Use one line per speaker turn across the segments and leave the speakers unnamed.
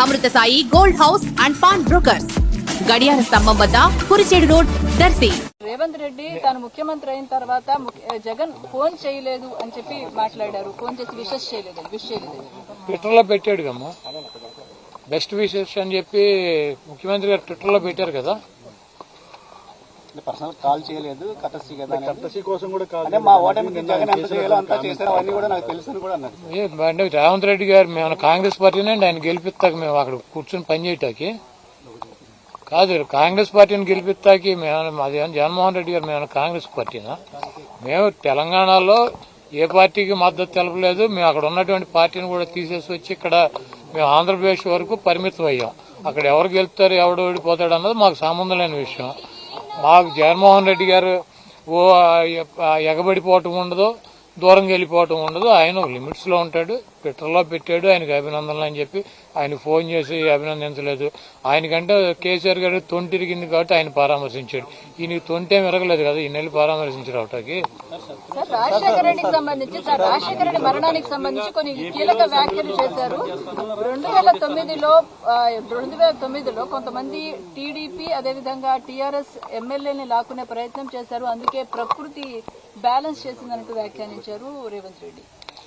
Amrutha Sai gold house and pawn brokers. గడియార స్తంభం వద్ద కురిచేడు రోడ్ దర్శి.
రేవంత్ రెడ్డి తాను ముఖ్యమంత్రి అయిన తర్వాత జగన్ ఫోన్ చేయలేదు అని చెప్పి మాట్లాడారు. ఫోన్ చేసి విషెస్ చేయలేదు విష్ చేయలేదు.
ట్విట్టర్లో పెట్టాడు కమ్మా బెస్ట్ విషెస్ అని చెప్పి ముఖ్యమంత్రి గారు ట్విట్టర్లో పెట్టారు కదా.
పర్సనల్ కాల్ చేయలేదు కటసి కదా కటసి కోసం కూడా కాల్ అంటే మా ఓటమికి జగన్ ఎంత చేయాలో అంతా చేశారు అవన్నీ కూడా నాకు తెలుసు కూడా అన్నారు.
అంటే రేవంత్ రెడ్డి గారు మేము కాంగ్రెస్ పార్టీనే ఆయన గెలిపిస్తాక మేము అక్కడ కూర్చొని పనిచేయటానికి కాదు కాంగ్రెస్ పార్టీని గెలిపిస్తాకి మేము అది జగన్మోహన్ రెడ్డి గారు మేము కాంగ్రెస్ పార్టీనా? మేము తెలంగాణలో ఏ పార్టీకి మద్దతు తెలపలేదు మేము అక్కడ ఉన్నటువంటి పార్టీని కూడా తీసేసి వచ్చి ఇక్కడ మేము ఆంధ్రప్రదేశ్ వరకు పరిమితం అయ్యాం. అక్కడ ఎవరు గెలుస్తారు ఎవడు ఓడిపోతాడు అన్నది మాకు సంబంధం లేని విషయం. మాకు జగన్మోహన్ రెడ్డి గారు ఓ ఎగబడిపోవటం ఉండదు దూరంగా వెళ్ళిపోవటం ఉండదు. ఆయన లిమిట్స్లో ఉంటాడు. ట్విట్టర్లో పెట్టాడు ఆయనకి అభినందనలు అని చెప్పి ఆయన ఫోన్ చేసి అభినందించలేదు. ఆయనకంటే కేసీఆర్ గారు తొంటిరిగింది కాబట్టి ఆయన పరామర్శించాడు. ఈయన తొంటే మెరగలేదు కదా ఈయన వెళ్ళి పరామర్శించారు అవటానికి
సార్ రెడ్డి మరణానికి సంబంధించి కొన్ని కీలక వ్యాఖ్యలు చేశారు. రెండు వేల తొమ్మిదిలో రెండు వేల తొమ్మిదిలో కొంతమంది టీడీపీ అదేవిధంగా టీఆర్ఎస్ ఎమ్మెల్యేని లాక్కునే ప్రయత్నం చేశారు. అందుకే ప్రకృతి బ్యాలెన్స్ చేసిందన్నట్టు వ్యాఖ్యానించారు రేవంత్ రెడ్డి.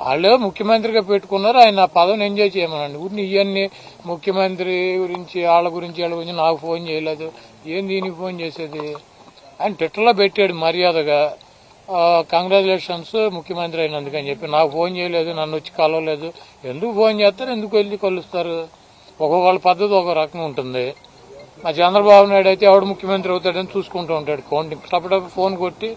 వాళ్ళు ముఖ్యమంత్రిగా పెట్టుకున్నారు. ఆయన నా పదవిని ఎంజాయ్ చేయమనండి. ఊరిని ఇవన్నీ ముఖ్యమంత్రి గురించి వాళ్ళ గురించి వాళ్ళ గురించి నాకు ఫోన్ చేయలేదు. ఏం దీనికి ఫోన్ చేసేది? ఆయన ట్విట్టర్లో పెట్టాడు మర్యాదగా. కంగ్రాచులేషన్స్ ముఖ్యమంత్రి అయినందుకు అని చెప్పి. నాకు ఫోన్ చేయలేదు నన్ను వచ్చి కలవలేదు. ఎందుకు ఫోన్ చేస్తారు? ఎందుకు వెళ్ళి కలుస్తారు? ఒక్కొక్కళ్ళ పద్ధతి ఒక రకం ఉంటుంది. మా చంద్రబాబు నాయుడు అయితే ఎవడు ముఖ్యమంత్రి అవుతాడని చూసుకుంటూ ఉంటాడు. కౌంటింగ్ టపటపు ఫోన్ కొట్టి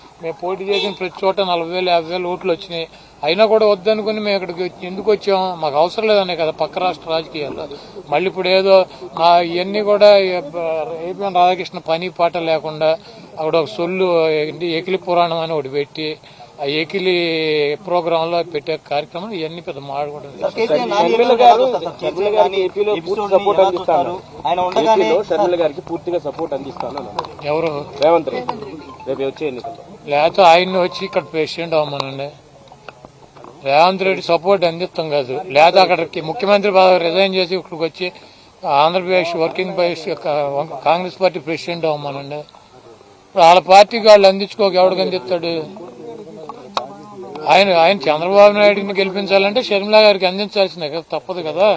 మేము పోటీ చేసిన ప్రతి చోట నలభై వేలు యాభై వేలు ఓట్లు వచ్చినాయి. అయినా కూడా వద్దనుకుని మేము ఇక్కడికి ఎందుకు వచ్చాం? మాకు అవసరం లేదనే కదా పక్క రాష్ట్ర రాజకీయాల్లో. మళ్ళీ ఇప్పుడు ఏదో ఇవన్నీ కూడా ఏపీఎన్ రాధాకృష్ణ పని పాట లేకుండా అక్కడ ఒక సొల్లు ఏంటి ఏకిలి పురాణం అని ఒకటి పెట్టి ఆ ఏకిలి ప్రోగ్రామ్లో పెట్టే కార్యక్రమం ఇవన్నీ పెద్ద మాడకూడదు
గారికి గారికి పూర్తిగా సపోర్ట్ అందిస్తాను.
ఎవరు?
రేవంత్ రెడ్డి. రేపు వచ్చే ఎన్నికల్లో.
లేకపోతే ఆయన్ని వచ్చి ఇక్కడ ప్రెసిడెంట్ అవ్వమనండి రేవంత్ రెడ్డి సపోర్ట్ అందిస్తాం కాదు లేదా అక్కడికి ముఖ్యమంత్రి పదవి రిజైన్ చేసి ఇక్కడికి వచ్చి Andhra Pradesh working Congress party president అవ్వమనండి ఇప్పుడు వాళ్ళ పార్టీకి వాళ్ళు అందించుకోక ఎవడికి అందిస్తాడు ఆయన ఆయన చంద్రబాబు నాయుడిని గెలిపించాలంటే షర్మిలా గారికి అందించాల్సిందే కదా తప్పదు కదా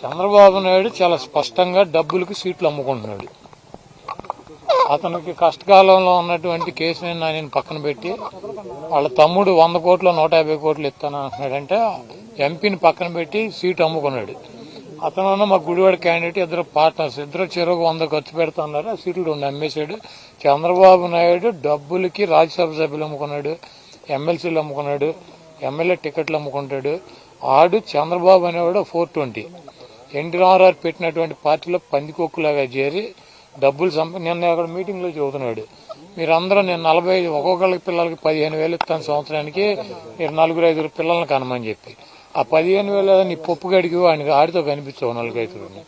చంద్రబాబు నాయుడు చాలా స్పష్టంగా డబ్బులకు సీట్లు అమ్ముకుంటున్నాడు. అతనికి కష్టకాలంలో ఉన్నటువంటి కేసుని నేను పక్కన పెట్టి వాళ్ళ తమ్ముడు వంద కోట్లు నూట యాభై కోట్లు ఇస్తాను అంటున్నాడంటే ఎంపీని పక్కన పెట్టి సీట్ అమ్ముకున్నాడు. అతను మా గుడివాడ క్యాండిడేట్ ఇద్దరు పార్ట్నర్స్ ఇద్దరు చెరువు వంద ఖర్చు పెడుతున్నారు ఆ సీట్లు రెండు అమ్మేశాడు. చంద్రబాబు నాయుడు డబ్బులకి రాజ్యసభ సభ్యులు అమ్ముకున్నాడు ఎమ్మెల్సీలు అమ్ముకున్నాడు ఎమ్మెల్యే టికెట్లు అమ్ముకుంటాడు. ఆడు చంద్రబాబు అనేవాడు ఫోర్ ట్వంటీ ఎన్టీఆర్ఆర్ పెట్టినటువంటి పార్టీలో పందికొక్కులాగా చేరి డబ్బులు సంప నిన్న అక్కడ మీటింగ్లో చెబుతున్నాడు మీరందరూ నేను నలభై ఐదు ఒక్కొక్కళ్ళకి పిల్లలకి పదిహేను వేలు ఇస్తాను సంవత్సరానికి మీరు నలుగురు ఐదుగురు పిల్లల్ని కనమని చెప్పి. ఆ పదిహేను వేలు నీ పప్పు గడికి వాడికి ఆడితో కనిపించవు నలుగురు ఐదుగురిని